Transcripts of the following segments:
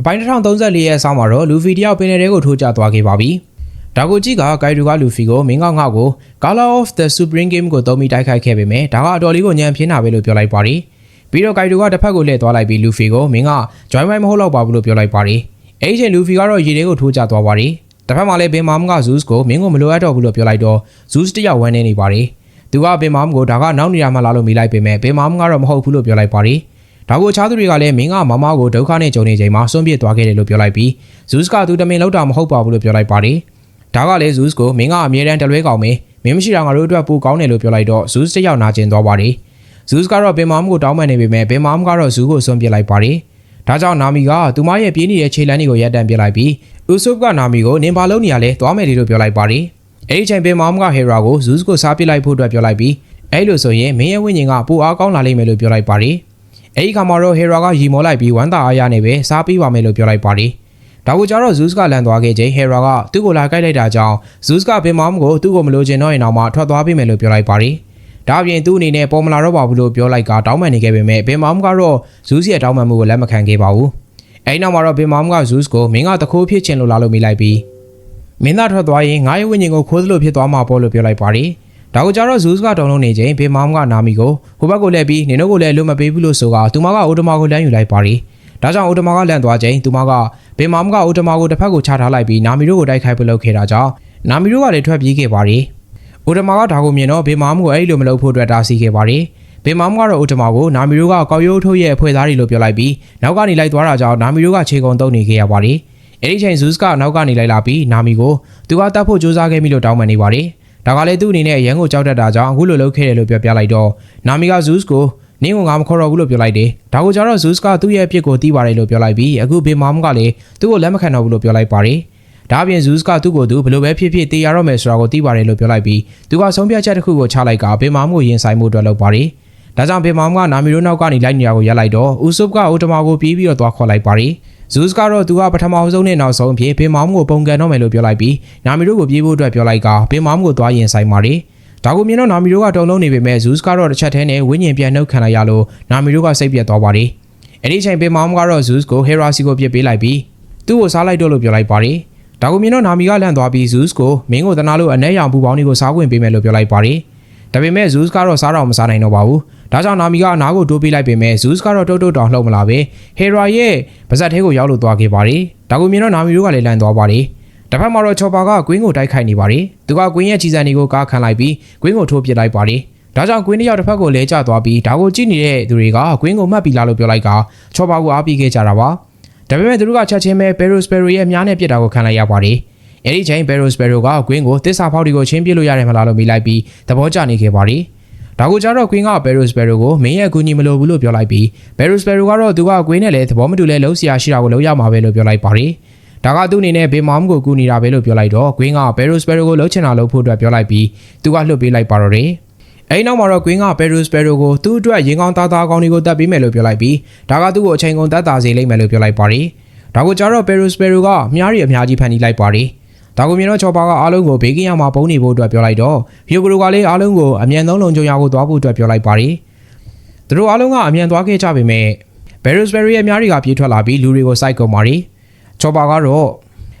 အပိုင်း1034ရဲ့အဆောင်မှာတော့လူဖီတယောက်ပင်လယ်ထဲကိုထိုးကျသွားခဲ့ပါပြီ။ဒါကိုကြည့်ကဂိုင်ဒူကလူဖီကိုမင်းကောက်ငါ့ကို Color of the Supreme Game ကိုသုံးပြီးတိုက်ခိုက်ခဲ့ပေမဲ့ဒါကအတော်လေးကိုညံပြင်းတာပဲလို့ပြောလိုက်ပါတယ်။ပြီးတော့ဂိုင်ဒူကတစ်ဖက်ကိုလှည့်သွားလိုက်ပြီးလူဖီကိုမင်းက join မိုင်းမဟုတ်တော့ပါဘူးလို့ပြောလိုက်ပါတယ်။အဲဒီချိန်လူဖီကတော့ရေထဲကိုထိုးကျသွားပါတယ်။တစ်ဖက်မှာလည်းဘင်မာမက Zeus ကိုမင်းကိုမလိုအပ်တော့ဘူးလို့ပြောလိုက်တော့ Zeus တယောက်ဝန်းနေနေပါတယ်။သူကဘင်မာမကိုဒါကနောက်နေရမှလာလို့မိလိုက်ပေမဲ့ဘင်မာမကတော့မဟုတ်ဘူးလို့ပြောလိုက်ပါတယ်။ ဒါကိုချားသူတွေကလည်းမင်းကမမကိုဒုက္ခနဲ့ကြုံနေချိန်မှာဆွန့်ပစ်သွားခဲ့တယ်လို့ပြောလိုက်ပြီးဇူးစ်ကသူတမင်လောက်တာမဟုတ်ပါဘူးလို့ပြောလိုက်ပါတယ်။ဒါကလည်းဇူးစ်ကိုမင်းကအမြဲတမ်းတလွဲကောင်းမယ်မင်းမရှိတာငါတို့အတွက်ပိုကောင်းတယ်လို့ပြောလိုက်တော့ဇူးစ်တစ်ယောက်နာကျင်သွားပါတယ်။ဇူးစ်ကတော့ဘင်မာမကိုတောင်းပန်နေပေမဲ့ဘင်မာမကတော့ဇူးကိုဆွန့်ပစ်လိုက်ပါတယ်။ဒါကြောင့်နာမီကသူမရဲ့ပြေးနေတဲ့ခြေလမ်းတွေကိုရပ်တန့်ပစ်လိုက်ပြီးဥဆုပ်ကနာမီကိုနင်ဘာလုံးနေရလဲသွားမယ်လေလို့ပြောလိုက်ပါတယ်။အဲဒီချိန်ဘင်မာမကဟေရာကိုဇူးစ်ကိုစားပစ်လိုက်ဖို့အတွက်ပြောလိုက်ပြီးအဲလိုဆိုရင်မင်းရဲ့ဝိညာဉ်ကပိုအားကောင်းလာလိမ့်မယ်လို့ပြောလိုက်ပါတယ်။ အဲဒီခါမှာတော့ဟေရာကရီမောလိုက်ပြီးဝမ်းသာအားရနေပဲစားပြီးပါမယ်လို့ပြောလိုက်ပါတယ်။ဒါကိုကြတော့ဇူးစ်ကလန်သွားခဲ့ချိန်ဟေရာကသူ့ကိုလာကြိုက်လိုက်တာကြောင့်ဇူးစ်ကဘင်မောင်ကိုသူ့ကိုမလိုချင်တော့ရင်တော့မှထွက်သွားပြီးမယ်လို့ပြောလိုက်ပါတယ်။ဒါအပြင်သူ့အနေနဲ့ပေါ်မလာတော့ပါဘူးလို့ပြောလိုက်ကတောင်းပန်နေခဲ့ပေမဲ့ဘင်မောင်ကတော့ဇူးစ်ရဲ့တောင်းပန်မှုကိုလက်မခံခဲ့ပါဘူး။အဲဒီနောက်မှာတော့ဘင်မောင်ကဇူးစ်ကိုမင်းကတခိုးဖြစ်ချင်လို့လာလို့မိလိုက်ပြီးမင်းသားထွက်သွားရင်ငါရဲ့ဝိညာဉ်ကိုခိုးသလိုဖြစ်သွားမှာပေါ့လို့ပြောလိုက်ပါတယ်။ ဒါကိုကြတော့ဇူးစ်ကတုံလုံးနေချိန်ဘေမောင်ကနာမီကိုဟိုဘက်ကိုလှည့်ပြီးနင်တို့ကိုလည်းအလွတ်မပေးဘူးလို့ဆိုကသူမကအိုတမာကိုလမ်းယူလိုက်ပါရီဒါကြောင့်အိုတမာကလန့်သွားချိန်သူမကဘေမောင်ကအိုတမာကိုတစ်ဖက်ကိုချထားလိုက်ပြီးနာမီတို့ကိုတိုက်ခိုက်ပလုပ်ခဲ့တာကြောင့်နာမီတို့ကလည်းထွက်ပြေးခဲ့ပါရီအိုတမာကဒါကိုမြင်တော့ဘေမောင်ကိုအဲ့လိုမလုပ်ဖို့အတွက်တားဆီးခဲ့ပါရီဘေမောင်ကတော့အိုတမာကိုနာမီတို့ကကောက်ရိုးထုတ်ရဲ့အဖွဲ့သားတွေလို့ပြောလိုက်ပြီးနောက်ကနေလိုက်သွားတာကြောင့်နာမီတို့ကခြေကုံတုံနေခဲ့ရပါရီအဲ့ဒီချိန်ဇူးစ်ကနောက်ကနေလိုက်လာပြီးနာမီကိုသူကတတ်ဖို့ကြိုးစားခဲ့ပြီလို့တောင်းပန်နေပါတယ် ဒါကလည်းသူ့အနေနဲ့ရန်ကိုကြောက်တတ်တာကြောင့်အခုလိုလုပ်ခဲ့တယ်လို့ပြောပြလိုက်တော့နာမီကဇူးစ်ကိုနင်းကငါမခေါ်တော့ဘူးလို့ပြောလိုက်တယ်ဒါကိုကြတော့ဇူးစ်ကသူ့ရဲ့အပြစ်ကိုသိပါတယ်လို့ပြောလိုက်ပြီးအခုဘေမာမကလည်းသူ့ကိုလက်မခံတော့ဘူးလို့ပြောလိုက်ပါတယ်ဒါအပြင်ဇူးစ်ကသူ့ကိုသူဘလို့ပဲဖြစ်ဖြစ်တေးရတော့မယ်ဆိုတာကိုသိပါတယ်လို့ပြောလိုက်ပြီးသူကဆုံးဖြတ်ချက်တစ်ခုကိုချလိုက်ကဘေမာမကိုရင်ဆိုင်မှုအတွက်လုပ်ပါတယ်ဒါကြောင့်ဘေမာမကနာမီရိုနောက်ကနေလိုက်နေတာကိုရပ်လိုက်တော့ဦးဆုပ်ကအိုတမာကိုပြေးပြီးတော့သွားခေါ်လိုက်ပါတယ် ဇူးစ်ကတော့သူကပထမဆုံးနဲ့နောက်ဆုံးဖြစ်ဘေမောင်ကိုပုံကန်တော့မယ်လို့ပြောလိုက်ပြီးနာမီရိုကိုပြေးဖို့အတွက်ပြောလိုက်ကဘေမောင်ကိုသွားရင်ဆိုင်ပါတယ်ဒါကိုမြင်တော့နာမီရိုကတုံလုံးနေပေမဲ့ဇူးစ်ကတော့တစ်ချက်တည်းနဲ့ဝိညာဉ်ပြန်နှုတ်ခံလိုက်ရလို့နာမီရိုကစိတ်ပြတ်သွားပါတယ်အဲ့ဒီချိန်ဘေမောင်ကတော့ဇူးစ်ကိုဟေရာစီကိုပြစ်ပေးလိုက်ပြီးသူ့ကိုစားလိုက်တော့လို့ပြောလိုက်ပါတယ်ဒါကိုမြင်တော့နာမီကလန့်သွားပြီးဇူးစ်ကိုမင်းကိုတနာလို့အ내ရောင်ပူပေါင်းတွေကိုစားခွင့်ပေးမယ်လို့ပြောလိုက်ပါတယ်ဒါပေမဲ့ဇူးစ်ကတော့စားတော့မစားနိုင်တော့ပါဘူး ဒါကြောင့်နာမီကအနားကိုတိုးပေးလိုက်ပေမဲ့ဇူးစ်ကတော့တုတ်တုတ်တောင်လှုပ်မလာပဲဟေရာရဲ့ပါဇက်ထဲကိုရောက်လို့သွားခဲ့ပါတယ်။ဒါကိုမြင်တော့နာမီတို့ကလည်းလန်သွားပါတယ်။တစ်ဖက်မှာတော့ချော်ပါကကွင်းကိုတိုက်ခိုက်နေပါတယ်။သူကကွင်းရဲ့ကြီးစံတွေကိုကားခံလိုက်ပြီးကွင်းကိုထိုးပစ်လိုက်ပါတယ်။ဒါကြောင့်ကွင်းတစ်ယောက်တစ်ဖက်ကိုလဲကျသွားပြီးဒါကိုကြည့်နေတဲ့သူတွေကကွင်းကိုမှတ်ပြီးလာလို့ပြောလိုက်ကချော်ပါကိုအားပေးခဲ့ကြတာပါ။ဒါပေမဲ့သူတို့ကချက်ချင်းပဲဘယ်ရိုစပယ်ရိုရဲ့အများနဲ့ပြစ်တာကိုခံလိုက်ရပါတယ်။အဲဒီချိန်ဘယ်ရိုစပယ်ရိုကကွင်းကိုတစ္ဆာဖောက်တွေကိုချင်းပြစ်လို့ရတယ်မလားလို့မိလိုက်ပြီးသဘောကျနေခဲ့ပါတယ်။ ဒါကိုကြတော့ Queen က Barrows Sparrow ကိုမင်းရဲ့အကူအညီမလိုဘူးလို့ပြောလိုက်ပြီး Barrows Sparrow ကတော့သူက Queen နဲ့လည်းသဘောမတူလဲလုံးစရာရှိတာကိုလုံးရမှာပဲလို့ပြောလိုက်ပါတယ်။ဒါကသူ့အနေနဲ့ဘေမောင်ကိုကူညီတာပဲလို့ပြောလိုက်တော့ Queen က Barrows Sparrow ကိုလှုပ်ချင်တာလှုပ်ဖို့အတွက်ပြောလိုက်ပြီးသူကလှုပ်ပေးလိုက်ပါတော့တယ်။အဲဒီနောက်မှာတော့ Queen က Barrows Sparrow ကိုသူ့အတွက်ရင်ကောင်းသားသားကောင်းတွေကိုတတ်ပေးမယ်လို့ပြောလိုက်ပြီးဒါကသူ့ကိုအချိန်ကုန်တတ်တာစေလိမ့်မယ်လို့ပြောလိုက်ပါတယ်။ဒါကိုကြတော့ Barrows Sparrow ကမြားရီအများကြီးဖန်တီးလိုက်ပါတယ်။ ဒါကိုမြင်တော့ချော်ပါကအားလုံးကိုဘေးကင်းရမှာပုံနေဖို့အတွက်ပြောလိုက်တော့ဖီယိုဂရိုကလည်းအားလုံးကိုအမြန်ဆုံးလုံခြုံရဖို့သွားဖို့အတွက်ပြောလိုက်ပါတယ်။သူတို့အားလုံးကအမြန်သွားခဲ့ကြပေမဲ့ဘယ်ရိုစဘယ်ရီရဲ့အများတွေကပြေးထွက်လာပြီးလူတွေကိုစိုက်ကုန်ပါတယ်။ချော်ပါကတော့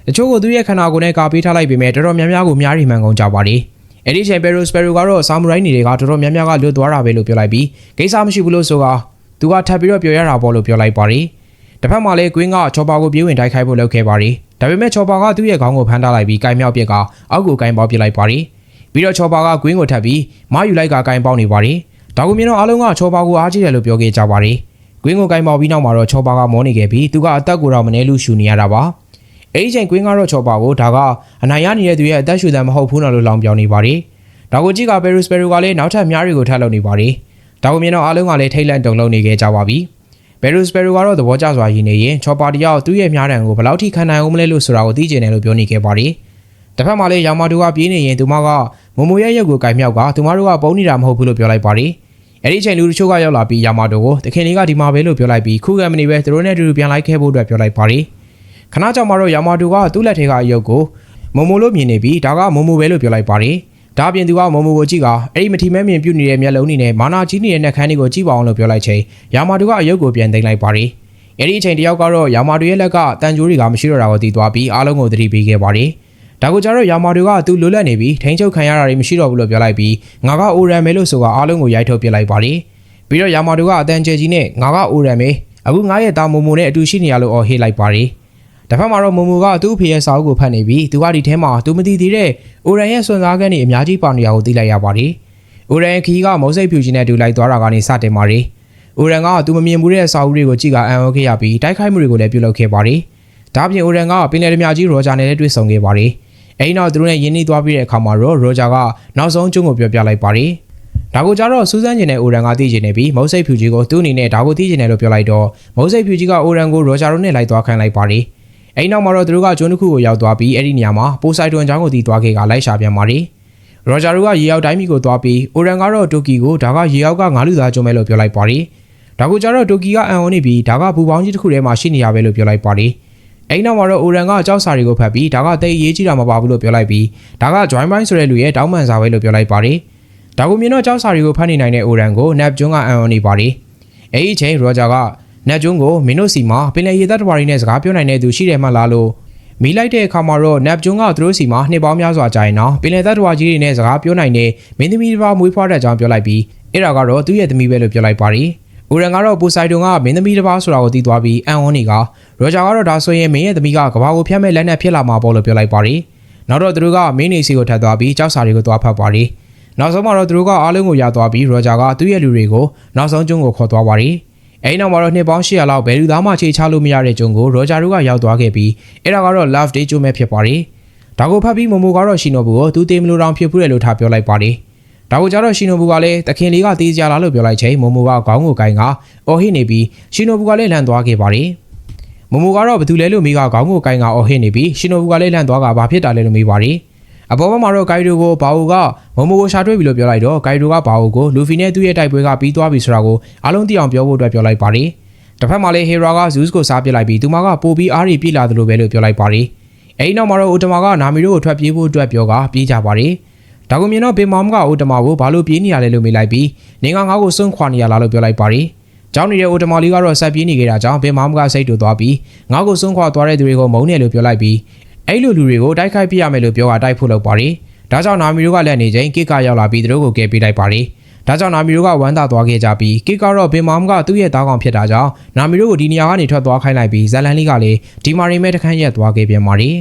တချို့ကိုသူ့ရဲ့ခန္ဓာကိုယ်နဲ့ကာပေးထားလိုက်ပေမဲ့တော်တော်များများကိုများရီမှန်ကုန်ကြပါတယ်။အဲ့ဒီချိန်ဘယ်ရိုစဘယ်ရီကတော့ဆာမူရိုင်းနေတွေကတော်တော်များများကလွတ်သွားတာပဲလို့ပြောလိုက်ပြီးကိစ္စမရှိဘူးလို့ဆိုကသူကထပ်ပြီးတော့ပြောရတာပေါ့လို့ပြောလိုက်ပါတယ်။တစ်ဖက်မှာလည်းကွင်းကချော်ပါကိုပြေးဝင်တိုက်ခိုက်ဖို့လုပ်ခဲ့ပါတယ်။ ဒါပေမဲ့ချော်ပါကသူ့ရဲ့ခေါင်းကိုဖမ်းထားလိုက်ပြီးကိုင်မြောက်ပြက်ကအောက်ကိုကိုင်ပေါက်ပစ်လိုက်ပါတယ်။ပြီးတော့ချော်ပါကကွင်းကိုထပ်ပြီးမယူလိုက်ကကိုင်ပေါက်နေပါတယ်။ဒါကိုမြင်တော့အားလုံးကချော်ပါကိုအားကြီးတယ်လို့ပြောခဲ့ကြပါတယ်။ကွင်းကိုကိုင်ပေါက်ပြီးနောက်မှာတော့ချော်ပါကမောနေခဲ့ပြီးသူကအသက်ကိုတော့မနှဲလို့ရှူနေရတာပါ။အဲဒီချိန်ကွင်းကတော့ချော်ပါကိုဒါကအနိုင်ရနေတဲ့သူရဲ့အသက်ရှူတယ်မဟုတ်ဘူးနော်လို့လောင်ပြောင်နေပါတယ်။ဒါကိုကြည့်ကဘယ်ရူစပယ်ရူကလည်းနောက်ထပ်များတွေကိုထပ်လုပ်နေပါတယ်။ဒါကိုမြင်တော့အားလုံးကလည်းထိတ်လန့်တုန်လှုပ်နေခဲ့ကြပါပြီ။ ဘယ်ရူစပယ်ရိုကတော့သဘောကျစွာရည်နေရင်ချော်ပါတယောက်သူ့ရဲ့များတံကိုဘယ်လောက်ထိခံနိုင်အောင်မလဲလို့ဆိုတာကိုသိကျင်တယ်လို့ပြောနေခဲ့ပါတယ်။တစ်ဖက်မှာလည်းရောင်မာတူကပြေးနေရင်သူမကမမိုရဲ့ရုပ်ကိုကင်မြောက်ကသူမတို့ကပုံနေတာမဟုတ်ဘူးလို့ပြောလိုက်ပါတယ်။အဲ့ဒီအချိန်လူတချို့ကရောက်လာပြီးရောင်မာတူကိုတခင်လေးကဒီမှာပဲလို့ပြောလိုက်ပြီးခုခံမနေပဲသူတို့နဲ့အတူတူပြန်လိုက်ခဲ့ဖို့အတွက်ပြောလိုက်ပါတယ်။ခဏကြောင်မှာတော့ရောင်မာတူကသူ့လက်ထဲကအယုတ်ကိုမမိုလို့မြင်နေပြီးဒါကမမိုပဲလို့ပြောလိုက်ပါတယ်။ ဒါအပြင်သူကမမိုကိုကြည့်ကအဲ့ဒီမထီမဲ့မြင်ပြုတ်နေတဲ့မျက်လုံးတွေနဲ့မာနာကြီးနေတဲ့နှက်ခမ်းတွေကိုကြည့်ပါအောင်လို့ပြောလိုက်ချိန်ရောင်မာတူကအယုတ်ကိုပြန်သိမ်းလိုက်ပါတယ်။အဲ့ဒီအချိန်တယောက်ကတော့ယာမာတို့ရဲ့လက်ကတန်ကြိုးတွေကမရှိတော့တာကိုသိသွားပြီးအားလုံးကိုသတိပေးခဲ့ပါတယ်ဒါကိုကြတော့ယာမာတွေကသူလွတ်လပ်နေပြီးထိန်းချုပ်ခံရတာတွေမရှိတော့ဘူးလို့ပြောလိုက်ပြီးငါကအိုရမ်မဲလို့ဆိုတာအားလုံးကိုရိုက်ထုတ်ပစ်လိုက်ပါတယ်ပြီးတော့ယာမာတို့ကအတန်ကျဲကြီးနဲ့ငါကအိုရမ်မဲအခုငါရဲ့တာမုံမုံနဲ့အတူရှိနေရလို့အော်ဟေးလိုက်ပါတယ် တစ်ဖက်မှာတော့မုံမုံကသူ့အဖေရဲ့စာအုပ်ကိုဖတ်နေပြီးသူကဒီထဲမှာသူမသိသေးတဲ့အိုရမ်ရဲ့စွန့်စားခန်းတွေအများကြီးပါနေရကိုသိလိုက်ရပါတယ်အိုရမ်ခီးကမုံစိတ်ဖြူကြီးနဲ့တူလိုက်သွားတာကနေစတင်ပါတယ်အိုရမ်ကသူမမြင်ဘူးတဲ့စာအုပ်တွေကိုကြည့်ကအံ့ဩခဲ့ရပြီးတိုက်ခိုက်မှုတွေကိုလည်းပြုလုပ်ခဲ့ပါတယ်ဒါပြင်အိုရမ်ကပင်လယ်ဓမြကြီးရောဂျာနဲ့လည်းတွေ့ဆုံခဲ့ပါတယ်အဲဒီနောက်သူတို့နဲ့ယင်းနှီးသွားပြီးတဲ့အခါမှာတော့ရောဂျာကနောက်ဆုံးကျုံးကိုပြောပြလိုက်ပါတယ်ဒါကိုကြတော့စူးစမ်းကျင်တဲ့အိုရန်ကသိကျင်နေပြီးမုတ်စိတ်ဖြူကြီးကိုသူ့အနေနဲ့ဒါကိုသိကျင်တယ်လို့ပြောလိုက်တော့မုတ်စိတ်ဖြူကြီးကအိုရန်ကိုရောဂျာတို့နဲ့လိုက်သွားခိုင်းလိုက်ပါတယ်။ အဲဒီနောက်မှာတော့သူတို့ကကျွန်းတစ်ခုကိုရောက်သွားပြီးအဲ့ဒီနေရာမှာပိုဆိုင်တွန်ချောင်းကိုတီးသွားခဲ့ကလိုက်ရှာပြန်ပါတယ်။ရောဂျာတို့ကရေရောက်တိုင်းမီကိုသွားပြီးအိုရန်ကတော့တိုကီကိုဒါကရေရောက်ကငါးလူသားကျုံမဲ့လို့ပြောလိုက်ပါတယ်။ဒါကိုကြတော့တိုကီကအံ့ဩနေပြီးဒါကဘူပေါင်းကြီးတစ်ခုထဲမှာရှိနေရပဲလို့ပြောလိုက်ပါတယ်။အဲဒီနောက်မှာတော့အိုရန်ကကြောက်စာတွေကိုဖတ်ပြီးဒါကတိတ်ရေးကြည့်တာမပါဘူးလို့ပြောလိုက်ပြီးဒါက join mind ဆိုတဲ့လူရဲ့တောင်းပန်စာပဲလို့ပြောလိုက်ပါတယ်။ဒါကိုမြင်တော့ကြောက်စာတွေကိုဖတ်နေနိုင်တဲ့အိုရန်ကို nap ကျွန်းကအံ့ဩနေပါတယ်။အဲဒီအချိန်ရောဂျာက နတ်ကျွန်းကိုမင်းတို့စီမှာပင်လယ်ရေတပ်တဝါရီနဲ့စကားပြောနိုင်တဲ့သူရှိတယ်မှလားလို့မီးလိုက်တဲ့အခါမှာတော့နတ်ကျွန်းကသူတို့စီမှာနှစ်ပေါင်းများစွာကြာရင်တော့ပင်လယ်တပ်တဝါကြီးတွေနဲ့စကားပြောနိုင်တဲ့မင်းသမီးတစ်ပါးမွေးဖွားတဲ့အကြောင်းပြောလိုက်ပြီးအဲ့ဒါကတော့သူ့ရဲ့သမီးပဲလို့ပြောလိုက်ပါတယ်။ဦးရန်ကတော့ပူဆိုင်တုံကမင်းသမီးတစ်ပါးဆိုတာကိုသိသွားပြီးအန်ဝန်းနေကရောဂျာကတော့ဒါဆိုရင်မင်းရဲ့သမီးကကဘာကိုဖျက်မဲ့လက်နဲ့ဖြစ်လာမှာပေါ့လို့ပြောလိုက်ပါတယ်။နောက်တော့သူတို့ကမင်းနေစီကိုထပ်သွားပြီးကြောက်စာတွေကိုသွားဖတ်ပါတယ်။နောက်ဆုံးမှာတော့သူတို့ကအားလုံးကိုရသွားပြီးရောဂျာကသူ့ရဲ့လူတွေကိုနောက်ဆုံးကျွန်းကိုခေါ်သွားပါတယ်။ အဲဒီနောက်မှာတော့နှစ်ပေါင်း800လောက်ဘယ်လူသားမှခြေချလို့မရတဲ့ကျုံကိုရောဂျာတို့ကရောက်သွားခဲ့ပြီးအဲ့ဒါကတော့ love day ကျုံမဲ့ဖြစ်ပါတယ်။ဒါကိုဖတ်ပြီးမမိုကတော့ရှီနိုဘူကိုသူတေးမလို့တောင်ဖြစ်ဖူးတယ်လို့ထားပြောလိုက်ပါတယ်။ဒါကိုကြတော့ရှီနိုဘူကလည်းတခင်လေးကတေးကြလားလို့ပြောလိုက်ချိန်မမိုကခေါင်းကိုကိုင်းကအော်ဟစ်နေပြီးရှီနိုဘူကလည်းလန့်သွားခဲ့ပါတယ်။မမိုကတော့ဘသူလဲလို့မိကခေါင်းကိုကိုင်းကအော်ဟစ်နေပြီးရှီနိုဘူကလည်းလန့်သွားကဘာဖြစ်တာလဲလို့မေးပါတယ်။ အပေါ်မှာတော့ဂိုင်ဒိုကိုဘာအိုကမမိုကိုရှာတွေ့ပြီလို့ပြောလိုက်တော့ဂိုင်ဒိုကဘာအိုကိုလူဖီနဲ့သူ့ရဲ့တိုက်ပွဲကပြီးသွားပြီဆိုတာကိုအားလုံးသိအောင်ပြောဖို့အတွက်ပြောလိုက်ပါတယ်။တစ်ဖက်မှာလည်းဟေရာကဇူးစ်ကိုစားပစ်လိုက်ပြီးသူမကပိုပြီးအားရီပြစ်လာတယ်လို့ပဲလို့ပြောလိုက်ပါတယ်။အဲဒီနောက်မှာတော့အိုတမာကနာမီတို့ကိုထွက်ပြေးဖို့အတွက်ပြောကပြေးကြပါတယ်။ဒါကိုမြင်တော့ဘေမောင်ကအိုတမာကိုဘာလို့ပြေးနေရလဲလို့မေးလိုက်ပြီးနင်ကငါ့ကိုစွန့်ခွာနေရလားလို့ပြောလိုက်ပါတယ်။ကျောင်းနေတဲ့အိုတမာလေးကတော့ဆက်ပြေးနေကြတာကြောင့်ဘေမောင်ကစိတ်တူသွားပြီးငါ့ကိုစွန့်ခွာသွားတဲ့သူတွေကိုမုန်းတယ်လို့ပြောလိုက်ပြီး အဲ့လိုလူတွေကိုတိုက်ခိုက်ပြရမယ်လို့ပြောတာတိုက်ဖို့လုပ်ပါတယ်။ဒါကြောင့်နာမီတို့ကလည်းနေချိန်ကိကရောက်လာပြီးသူတို့ကိုကယ်ပေးလိုက်ပါတယ်။ဒါကြောင့်နာမီတို့ကဝမ်းသာသွားခဲ့ကြပြီးကိကတော့ဘင်မောင်ကသူ့ရဲ့တားကောင်ဖြစ်တာကြောင့်နာမီတို့ကိုဒီနေရာကနေထွက်သွားခိုင်းလိုက်ပြီးဇလန်လေးကလည်းဒီမာရီမဲတခန့်ရက်သွားခဲ့ပြန်ပါတယ်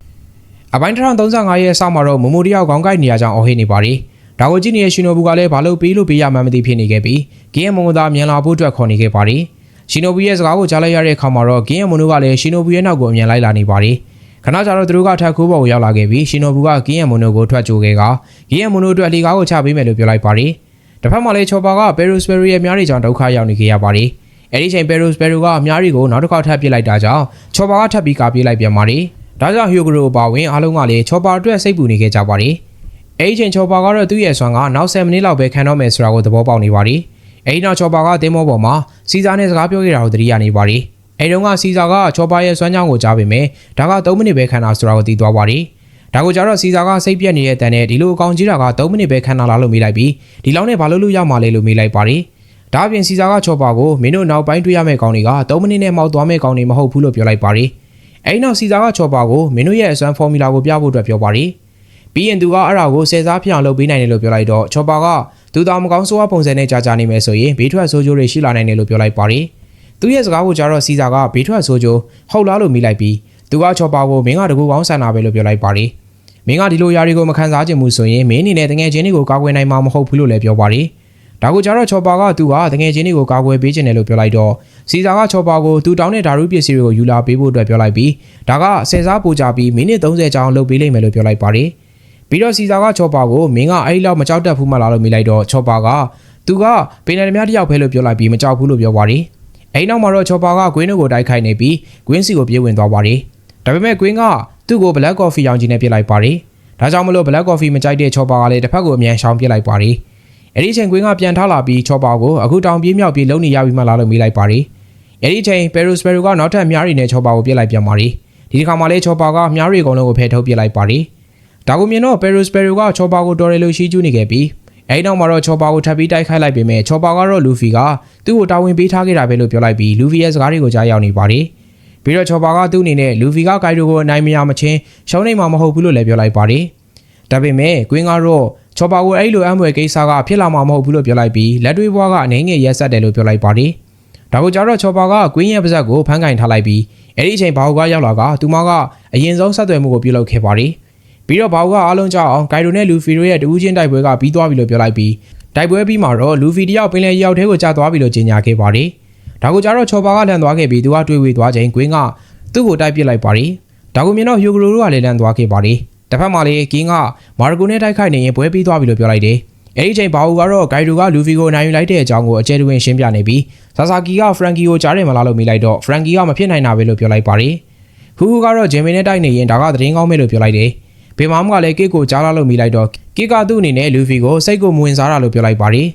။အပိုင်း1035ရဲ့ဆောက်မှာတော့မမိုတယောက်ခေါင်းကိုက်နေရကြောင်းအော်ဟစ်နေပါတယ်။ဒါကိုကြည့်နေတဲ့ရှင်နိုဘူးကလည်းဘာလို့ပေးလို့ပေးရမှန်းမသိဖြစ်နေခဲ့ပြီးဂင်းယမုံသားမြန်လာဖို့အတွက်ခေါ်နေခဲ့ပါတယ်။ရှင်နိုဘူးရဲ့စကားကိုကြားလိုက်ရတဲ့အခါမှာတော့ဂင်းယမုံတို့ကလည်းရှင်နိုဘူးရဲ့နောက်ကိုအမြန်လိုက်လာနေပါတယ်။ ခဏကြာတော့သူတို့ကထပ်ခိုးပေါ်ကိုရောက်လာခဲ့ပြီးရှင်နိုဘူးကဂင်းယမုံတို့ကိုထွက်ကြိုခဲ့ကဂင်းယမုံတို့အတွက်လေကားကိုချပေးမယ်လို့ပြောလိုက်ပါတယ်။တစ်ဖက်မှာလည်းချော်ပါကပယ်ရိုစပယ်ရီရဲ့များရီကြောင့်ဒုက္ခရောက်နေခဲ့ရပါတယ်။အဲဒီချိန်ပယ်ရိုစပယ်ရီကအများရီကိုနောက်တစ်ခါထပ်ပစ်လိုက်တာကြောင့်ချော်ပါကထပ်ပြီးကာပြေးလိုက်ပြန်ပါတယ်။ဒါကြောင့်ဟီယိုဂရိုပါဝင်အားလုံးကလည်းချော်ပါအတွက်စိတ်ပူနေခဲ့ကြပါတယ်။အဲဒီချိန်ချော်ပါကတော့သူ့ရဲ့ဆွမ်းကနောက်7မိနစ်လောက်ပဲခံတော့မယ်ဆိုတာကိုသဘောပေါက်နေပါတယ်။အဲဒီနောက်ချော်ပါကတင်းမောပေါ်မှာစီဇာနဲ့စကားပြောခဲ့တာကိုသတိရနေပါတယ်။ အဲဒီတော့ကစီဇာကချော်ပါရဲ့ဆွမ်းကြောင်းကိုကြားပေမဲ့ဒါက3မိနစ်ပဲခံတာဆိုတာကိုသိသွားပါတယ်။ဒါကိုကြတော့စီဇာကစိတ်ပြက်နေတဲ့တန်နဲ့ဒီလိုအကောင်ကြီးတာက3မိနစ်ပဲခံတာလားလို့မေးလိုက်ပြီးဒီလောက်နဲ့ဘာလို့လို့ရမှာလဲလို့မေးလိုက်ပါတယ်။ဒါအပြင်စီဇာကချော်ပါကိုမင်းတို့နောက်ပိုင်းတွေ့ရမယ့်ကောင်တွေက3မိနစ်နဲ့မှောက်သွားမယ့်ကောင်တွေမဟုတ်ဘူးလို့ပြောလိုက်ပါတယ်။အဲဒီနောက်စီဇာကချော်ပါကိုမင်းတို့ရဲ့အစွမ်းဖော်မူလာကိုပြဖို့အတွက်ပြောပါတယ်။ပြီးရင်သူကအဲ့ဒါကိုဆယ်စားဖြစ်အောင်လုပ်ပေးနိုင်တယ်လို့ပြောလိုက်တော့ချော်ပါကသူတောင်မကောင်းဆိုးဝါးပုံစံနဲ့ကြာကြာနေမယ်ဆိုရင်ဘေးထွက်ဆိုးကျိုးတွေရှိလာနိုင်တယ်လို့ပြောလိုက်ပါတယ်။ သူရဲ့စကားကိုကြားတော့စီဇာကဘေးထွက်ဆိုးကျိုးဟုတ်လားလို့မိလိုက်ပြီးသူကချော်ပါကိုမင်းကတကူကောင်းဆန်တာပဲလို့ပြောလိုက်ပါတယ်။မင်းကဒီလိုຢာတွေကိုမခံစားချင်ဘူးဆိုရင်မင်းအနေနဲ့တငယ်ချင်းတွေကိုကာကွယ်နိုင်မှာမဟုတ်ဘူးလို့လည်းပြောပါတယ်။ဒါကိုကြားတော့ချော်ပါကသူကတငယ်ချင်းတွေကိုကာကွယ်ပေးခြင်းတယ်လို့ပြောလိုက်တော့စီဇာကချော်ပါကိုသူတောင်းတဲ့ဓာတုပစ္စည်းတွေကိုယူလာပေးဖို့အတွက်ပြောလိုက်ပြီးဒါကဆယ်စားပူကြပြီးမိနစ်30ကြာအောင်လုပ်ပေးလိမ့်မယ်လို့ပြောလိုက်ပါတယ်။ပြီးတော့စီဇာကချော်ပါကိုမင်းကအဲ့လောက်မကြောက်တတ်ဘူးမလားလို့မိလိုက်တော့ချော်ပါကသူကပင်နယ်မြတယောက်ပဲလို့ပြောလိုက်ပြီးမကြောက်ဘူးလို့ပြောပါတယ်။ အဲ့နောက်မှာတော့ချော်ပါကဂွင်းတို့ကိုတိုက်ခိုက်နေပြီးဂွင်းစီကိုပြေးဝင်သွားပါတယ်။ဒါပေမဲ့ဂွင်းကသူ့ကို black coffee ရောင်းချင်နေပြစ်လိုက်ပါတယ်။ဒါကြောင့်မလို့ black coffee မကြိုက်တဲ့ချော်ပါကလည်းတစ်ဖက်ကိုအမြန်ရှောင်ပြစ်လိုက်ပါတယ်။အဲ့ဒီအချိန်ဂွင်းကပြန်ထားလာပြီးချော်ပါကိုအခုတောင်ပြေးမြောက်ပြေးလုံနေရပြီမှလားလို့မိလိုက်ပါတယ်။အဲ့ဒီအချိန် Peru Sparrow ကနောက်ထပ်မြားရီနဲ့ချော်ပါကိုပြစ်လိုက်ပြန်ပါတယ်။ဒီတစ်ခါမှလည်းချော်ပါကမြားရီအကုန်လုံးကိုဖယ်ထုတ်ပြစ်လိုက်ပါတယ်။ဒါကိုမြင်တော့ Peru Sparrow ကချော်ပါကိုတော်တယ်လို့ရှိကျူးနေခဲ့ပြီး အဲဒီနောက်မှာတော့ချော်ပါကိုထပ်ပြီးတိုက်ခိုက်လိုက်ပေမဲ့ချော်ပါကတော့လူဖီကသူ့ကိုတာဝန်ပေးထားခဲ့တာပဲလို့ပြောလိုက်ပြီးလူဖီရဲ့စကားတွေကိုကြားရောက်နေပါတယ်ပြီးတော့ချော်ပါကသူ့အနေနဲ့လူဖီကဂိုင်ဒိုကိုအနိုင်မရမချင်းရှုံးနေမှာမဟုတ်ဘူးလို့လည်းပြောလိုက်ပါတယ်ဒါပေမဲ့ကွင်းကတော့ချော်ပါကိုအဲ့လိုအမွေကိစ္စကဖြစ်လာမှာမဟုတ်ဘူးလို့ပြောလိုက်ပြီးလက်တွေးဘွားကအနေငယ်ရက်ဆက်တယ်လို့ပြောလိုက်ပါတယ်ဒါကိုကြတော့ချော်ပါကကွင်းရဲ့ပါဇက်ကိုဖမ်းကင်ထားလိုက်ပြီးအဲ့ဒီအချိန်ဘာဟုကရောက်လာကသူမကအရင်ဆုံးဆက်သွယ်မှုကိုပြုလုပ်ခဲ့ပါတယ် ပြီးတော့ဘာဟုကအားလုံးကြောက်အောင်ဂိုင်ဒိုနဲ့လူဖီတို့ရဲ့တူးချင်းတိုက်ပွဲကပြီးသွားပြီလို့ပြောလိုက်ပြီးတိုက်ပွဲပြီးမှာတော့လူဖီတယောက်ပင်လယ်ရောက်ထဲကိုကြာသွားပြီလို့ကြေညာခဲ့ပါတယ်ဒါကိုကြတော့ချော်ပါကလန်သွားခဲ့ပြီးသူကတွေးဝေသွားချိန်ကွင်းကသူ့ကိုတိုက်ပစ်လိုက်ပါတယ်ဒါကိုမြင်တော့ဟျူဂရိုတို့ကလည်းလန်သွားခဲ့ပါတယ်တစ်ဖက်မှာလည်းကင်းကမာရဂိုနဲ့တိုက်ခိုက်နေရင်ပွဲပြီးသွားပြီလို့ပြောလိုက်တယ်အဲ့ဒီချိန်ဘာဟုကတော့ဂိုင်ဒိုကလူဖီကိုနိုင်ယူလိုက်တဲ့အကြောင်းကိုအကျယ်တွင်ရှင်းပြနေပြီးဆာဆာကီကဖရန်ကီကိုကြားတယ်မလားလို့မိလိုက်တော့ဖရန်ကီကမဖြစ်နိုင်တာပဲလို့ပြောလိုက်ပါတယ်ဟူဟူကတော့ဂျေမင်နဲ့တိုက်နေရင်ဒါကသတင်းကောင်းပဲလို့ပြောလိုက်တယ် ဘေမာမကလည်းကစ်ကိုကြားလာလို့မိလိုက်တော့ကစ်ကသူ့အနေနဲ့လူဖီကိုစိတ်ကိုမဝင်စားတာလို့ပြောလိုက်ပါတယ်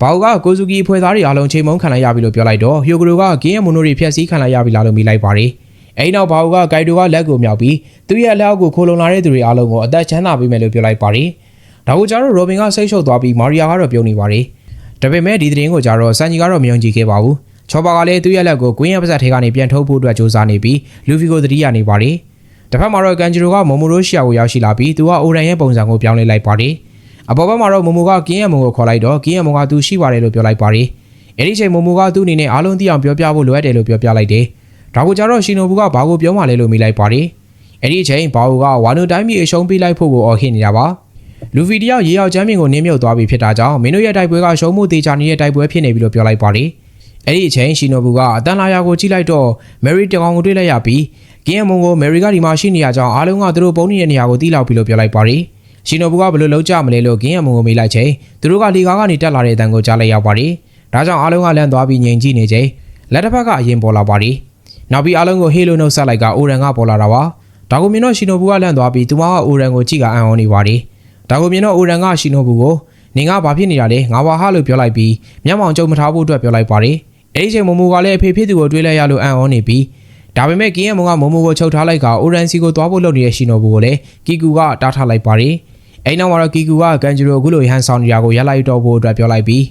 ဘာဟုကကိုဇူကီဖွဲ့သားတွေအားလုံးချိန်မုံခံလိုက်ရပြီလို့ပြောလိုက်တော့ဟီယိုဂရိုကဂင်းရဲ့မွန်နိုတွေဖျက်ဆီးခံလိုက်ရပြီလားလို့မိလိုက်ပါတယ်အဲဒီနောက်ဘာဟုကဂိုင်ဒိုကလက်ကိုမြောက်ပြီးသူ့ရဲ့အလက်အောက်ကိုခိုးလုံလာတဲ့သူတွေအားလုံးကိုအသက်ချမ်းသာပေးမယ်လို့ပြောလိုက်ပါတယ်။ဒါကိုကြတော့ရိုဘင်ကစိတ်ရှုပ်သွားပြီးမာရီယာကတော့ပြုံးနေပါတယ်။ဒါပေမဲ့ဒီသတင်းကိုကြတော့စန်ဂျီကတော့မယုံကြည်ခဲ့ပါဘူး။ချောပါကလည်းသူ့ရဲ့လက်ကိုကွင်းရဲ့ပါဇက်ထဲကနေပြန်ထုတ်ဖို့အတွက်စူးစမ်းနေပြီးလူဖီကိုသတိရနေပါတယ်။ တစ်ဖက်မှာတော့ကန်ဂျီရိုကမိုမိုရိုရှီယာကိုရောက်ရှိလာပြီးသူကအိုရန်ရဲ့ပုံစံကိုပြောင်းလဲလိုက်ပါတယ်။အပေါ်ဘက်မှာတော့မိုမိုကကင်းရဲ့မုံကိုခေါ်လိုက်တော့ကင်းရဲ့မုံကသူရှိပါတယ်လို့ပြောလိုက်ပါတယ်။အဲဒီချိန်မိုမိုကသူ့အနေနဲ့အားလုံးသိအောင်ပြောပြဖို့လိုအပ်တယ်လို့ပြောပြလိုက်တယ်။ဒါကိုကြတော့ရှင်နိုဘူးကဘာကိုပြောမှလဲလို့မိလိုက်ပါတယ်။အဲဒီအချိန်ဘာအိုကဝါနုတိုင်းပြည်အရှုံးပေးလိုက်ဖို့ကိုအော်ဟစ်နေတာပါ။လူဗီတယောက်ရေရောက်ချမ်းမြင်ကိုနင်းမြုပ်သွားပြီဖြစ်တာကြောင့်မင်းတို့ရဲ့တိုက်ပွဲကရှုံးမှုတေချာနေတဲ့တိုက်ပွဲဖြစ်နေပြီလို့ပြောလိုက်ပါတယ်။အဲ့ဒီအချိန်ရှင်နိုဘူးကအတန်လာယာကိုကြည့်လိုက်တော့မယ်ရီတကောင်ကိုတွေ့လိုက်ရပြီး ကင်းအမုံကိုမယ်ရီကဒီမှာရှိနေရကြောင်းအားလုံးကသူတို့ပုံနေတဲ့နေရာကိုတီးလောက်ပြီလို့ပြောလိုက်ပါတယ်။ရှင်နိုဘူးကဘယ်လိုလုပ်ကြမလဲလို့ကင်းအမုံကိုမေးလိုက်ချိန်သူတို့ကလီကာကနေတက်လာတဲ့အတန်ကိုကြားလိုက်ရပါတယ်။ဒါကြောင့်အားလုံးကလန့်သွားပြီးငြိမ်ကြည့်နေချိန်လက်တစ်ဖက်ကအရင်ပေါ်လာပါတယ်။နောက်ပြီးအားလုံးကိုဟေးလိုနှုတ်ဆက်လိုက်ကအိုရန်ကပေါ်လာတာပါ။ဒါကိုမြင်တော့ရှင်နိုဘူးကလန့်သွားပြီးသူမကအိုရန်ကိုကြည့်ကအံ့ဩနေပါတယ်။ဒါကိုမြင်တော့အိုရန်ကရှင်နိုဘူးကိုနင်ကဘာဖြစ်နေတာလဲငါဘာဟာလို့ပြောလိုက်ပြီးမျက်မှောင်ကြုံမထားဖို့အတွက်ပြောလိုက်ပါတယ်။အဲဒီချိန်မမိုကလည်းအဖေဖြစ်သူကိုတွေးလိုက်ရလို့အံ့ဩနေပြီး ဒါပေမဲ့ကင်းရဲ့မုံကမမိုကိုချုပ်ထားလိုက်ကအိုရန်စီကိုသွားဖို့လုပ်နေတဲ့ရှင်နိုဘူးကိုလည်းကီကူကတားထားလိုက်ပါတယ်။အဲဒီနောက်မှာတော့ကီကူကကန်ဂျီရိုအခုလိုရဟန်ဆောင်နေရာကိုရက်လိုက်တော့ဖို့အတွက်ပြောလိုက်ပြီး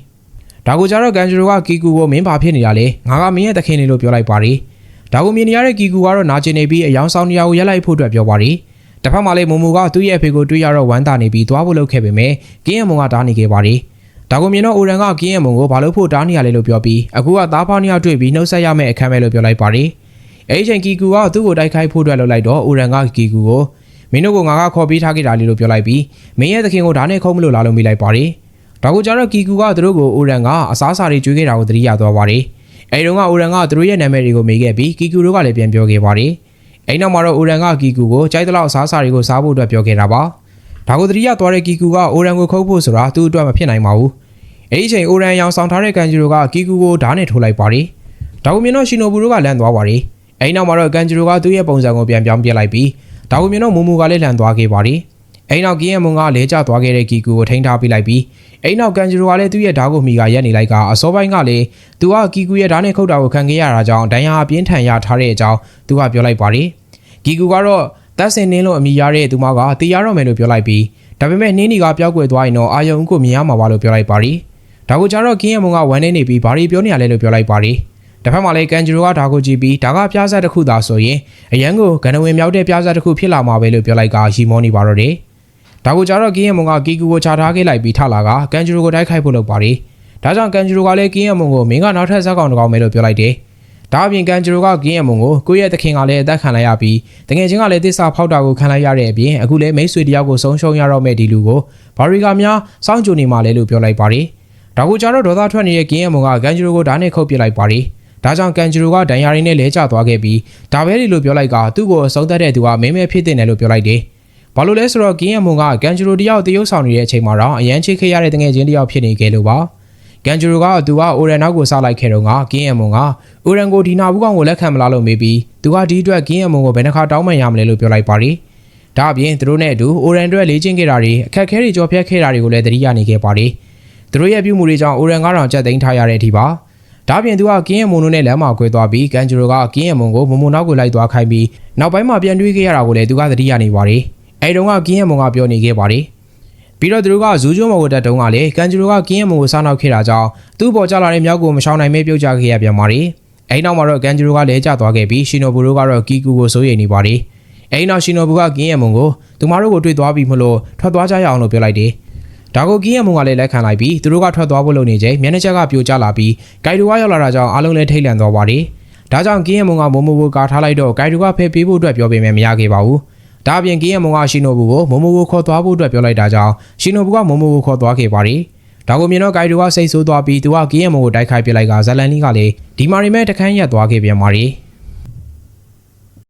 ဒါကိုကြတော့ကန်ဂျီရိုကကီကူကိုမင်းဘာဖြစ်နေတာလဲငါကမင်းရဲ့တခင်နေလို့ပြောလိုက်ပါတယ်။ဒါကိုမြင်နေရတဲ့ကီကူကတော့နာကျင်နေပြီးအယောင်ဆောင်နေရာကိုရက်လိုက်ဖို့အတွက်ပြောပါတယ်။တစ်ဖက်မှာလည်းမမိုကသူ့ရဲ့အဖေကိုတွေးရတော့ဝမ်းသာနေပြီးသွားဖို့လုပ်ခဲ့ပေမဲ့ကင်းရဲ့မုံကတားနေခဲ့ပါတယ်။ဒါကိုမြင်တော့အိုရန်ကကင်းရဲ့မုံကိုဘာလို့ဖို့တားနေရလဲလို့ပြောပြီးအခုကသားဖောင်းနှစ်ယောက်တွေ့ပြီးနှုတ်ဆက်ရမယ့်အခမ်းပဲလို့ပြောလိုက်ပါတယ်။ အဲဒီချိန်ကီကူကသူ့ကိုတိုက်ခိုက်ဖို့အတွက်လုပ်လိုက်တော့အိုရန်ကကီကူကိုမင်းတို့ကငါကခေါ်ပေးထားခဲ့တာလေလို့ပြောလိုက်ပြီးမင်းရဲ့သခင်ကိုဓာတ်နဲ့ခုံးမလို့လာလို့မိလိုက်ပါတယ်။ဒါကိုကြတော့ကီကူကသူတို့ကိုအိုရန်ကအစားအစာတွေကျွေးခဲ့တာကိုသတိရသွားပါတယ်။အဲဒီတော့ကအိုရန်ကသူတို့ရဲ့နာမည်တွေကိုမေးခဲ့ပြီးကီကူတို့ကလည်းပြန်ပြောခဲ့ပါတယ်။အဲဒီနောက်မှာတော့အိုရန်ကကီကူကိုကြိုက်တဲ့လောက်အစားအစာတွေကိုစားဖို့အတွက်ပြောခဲ့တာပါ။ဒါကိုသတိရသွားတဲ့ကီကူကအိုရန်ကိုခုတ်ဖို့ဆိုတာသူ့အတွက်မဖြစ်နိုင်ပါဘူး။အဲဒီချိန်အိုရန်ရောင်ဆောင်ထားတဲ့ကန်ဂျီရိုကကီကူကိုဓာတ်နဲ့ထိုးလိုက်ပါတယ်။ဒါကိုမြင်တော့ရှင်နိုဘူးတို့ကလန့်သွားပါတယ်။ အဲဒီနောက်မှာတော့ကန်ဂျီရိုကသူ့ရဲ့ပုံစံကိုပြန်ပြောင်းပြလိုက်ပြီးဒါကိုမြင်တော့မူမူကလည်းလန့်သွားခဲ့ပါတယ်။အဲဒီနောက်ကင်းရဲ့မုံကလဲကျသွားခဲ့တဲ့ကီကူကိုထိန်းထားပြလိုက်ပြီးအဲဒီနောက်ကန်ဂျီရိုကလည်းသူ့ရဲ့ဓာတ်ကိုမိကရက်နေလိုက်ကအစောပိုင်းကလည်းသူကကီကူရဲ့ဓာတ်နဲ့ခုတ်တာကိုခံခဲ့ရတာကြောင့်ဒဏ်ရာအပြင်းထန်ရထားတဲ့အကြောင်းသူကပြောလိုက်ပါတယ်။ကီကူကတော့တပ်စင်နှင်းလို့အမိရတဲ့သူမကတေးရတော့မယ်လို့ပြောလိုက်ပြီးဒါပေမဲ့နှင်းဒီကပျောက်ကွယ်သွားရင်တော့အာယုံကိုမြင်ရမှာပါလို့ပြောလိုက်ပါတယ်။ဒါကိုကြတော့ကင်းရဲ့မုံကဝမ်းနေနေပြီးဘာတွေပြောနေရလဲလို့ပြောလိုက်ပါတယ်။ တစ်ဖက်မှာလည်းကန်ဂျီရိုကဒါကိုကြည့်ပြီးဒါကပြားဆက်တစ်ခုသာဆိုရင်အရန်ကိုဂနဝင်မြောက်တဲ့ပြားဆက်တစ်ခုဖြစ်လာမှာပဲလို့ပြောလိုက်ကရီမောနေပါတော့တယ်။ဒါကိုကြတော့ကင်းရဲ့မုံကကီကူကိုချထားခဲ့လိုက်ပြီးထလာကကန်ဂျီရိုကိုတိုက်ခိုက်ဖို့လုပ်ပါတယ်။ဒါကြောင့်ကန်ဂျီရိုကလည်းကင်းရဲ့မုံကိုမင်းကနောက်ထပ်ဇက်ကောင်တစ်ကောင်ပဲလို့ပြောလိုက်တယ်။ဒါအပြင်ကန်ဂျီရိုကကင်းရဲ့မုံကိုကိုယ့်ရဲ့သခင်ကလည်းအသက်ခံလိုက်ရပြီးတငယ်ချင်းကလည်းတစ္ဆာဖောက်တာကိုခံလိုက်ရတဲ့အပြင်အခုလည်းမိတ်ဆွေတယောက်ကိုဆုံးရှုံးရတော့မဲ့ဒီလူကိုဘာရီကများစောင့်ကြိုနေမှလဲလို့ပြောလိုက်ပါတယ်။ဒါကိုကြတော့ဒေါသထွက်နေတဲ့ကင်းရဲ့မုံကကန်ဂျီရိုကိုဓာတ်နဲ့ခုတ်ပစ်လိုက်ပါတယ်။ ဒါကြောင့်ကန်ဂျီရိုကဒဏ်ရာရင်းနဲ့လဲကျသွားခဲ့ပြီးဒါပဲဒီလိုပြောလိုက်ကသူ့ကိုအဆုံးသတ်တဲ့သူကမင်းမဲဖြစ်တဲ့နယ်လို့ပြောလိုက်တယ်။ဘာလို့လဲဆိုတော့ကင်းရမွန်ကကန်ဂျီရိုတယောက်တရုပ်ဆောင်နေတဲ့အချိန်မှာတော့အရန်ချိတ်ခဲ့ရတဲ့တငယ်ချင်းတယောက်ဖြစ်နေခဲ့လို့ပါ။ကန်ဂျီရိုကသူကအိုရန်နောက်ကိုစလိုက်ခဲ့တော့ကကင်းရမွန်ကအိုရန်ကိုဒီနာဘူးကောင်ကိုလက်ခံမလားလို့မေးပြီးသူကဒီအတွက်ကင်းရမွန်ကိုဘယ်နှခါတောင်းပန်ရမလဲလို့ပြောလိုက်ပါတယ်။ဒါအပြင်သူတို့နဲ့အတူအိုရန်အတွက်လေ့ကျင့်ခဲ့တာတွေအခက်အခဲတွေကြော်ဖြတ်ခဲ့တာတွေကိုလည်းသတိရနေခဲ့ပါတယ်။သူတို့ရဲ့ပြုမှုတွေကြောင့်အိုရန်ကတော့ကြက်သိမ်းထားရတဲ့အထိပါ။ ဒါပြင်သူကကင်းရမွန်တို့နဲ့လမ်းမှာကွဲသွားပြီးကန်ဂျီရိုကကင်းရမွန်ကိုမမုံနောက်ကိုလိုက်သွားခိုင်းပြီးနောက်ပိုင်းမှာပြန်တွေးခဲ့ရတာကိုလည်းသူကသတိရနေပါတယ်။အဲဒီတော့ကကင်းရမွန်ကပြောနေခဲ့ပါတယ်။ဘပြီးတော့သူတို့ကဇူးကျွန်းမော်ကိုတက်တုံးကလည်းကန်ဂျူရိုကကင်းရမုံကိုစားနောက်ခဲ့တာကြောင့်သူ့ပေါ်ကျလာတဲ့မြောက်ကိုမရှောင်နိုင်မဲပြုတ်ကျခဲ့ရပြန်ပါတယ်အဲ့နောက်မှာတော့ကန်ဂျူရိုကလည်းကျသွားခဲ့ပြီးရှီနိုဘူရိုကတော့ကီကူကိုစိုးရိမ်နေပါတယ်အဲ့နောက်ရှီနိုဘူကကင်းရမုံကိုသူမတို့ကိုတွေ့သွားပြီးမလို့ထွက်သွားကြရအောင်လို့ပြောလိုက်တယ် ဒါကိုကင်းရမုံကလည်းလက်ခံလိုက်ပြီးသူတို့ကထွက်သွားဖို့လုပ်နေချိန်မျက်နှာချက်ကပြိုကျလာပြီးဂိုင်ဒူကရောက်လာတာကြောင့်အားလုံးလည်းထိတ်လန့်သွားပါတယ်ဒါကြောင့်ကင်းရမုံကမိုးမိုးကိုကာထားလိုက်တော့ဂိုင်ဒူကဖယ်ပေးဖို့အတွက်ပြောပေမဲ့မရခဲ့ပါဘူးဒါအပြင်ကင်းရမုံကရှီနိုဘူကိုမိုးမိုးကိုခေါ်သွားဖို့အတွက်ပြောလိုက်တာကြောင့်ရှီနိုဘူကမိုးမိုးကိုခေါ်သွားခဲ့ပါတယ်ဒါကိုမြင်တော့ဂိုင်ဒူကစိတ်ဆိုးသွားပြီးသူကကင်းရမုံကိုတိုက်ခိုက်ပစ်လိုက်ကဇလန်နီကလည်းဒီမာရီမဲတခန်းရက်သွားခဲ့ပြန်ပါတယ်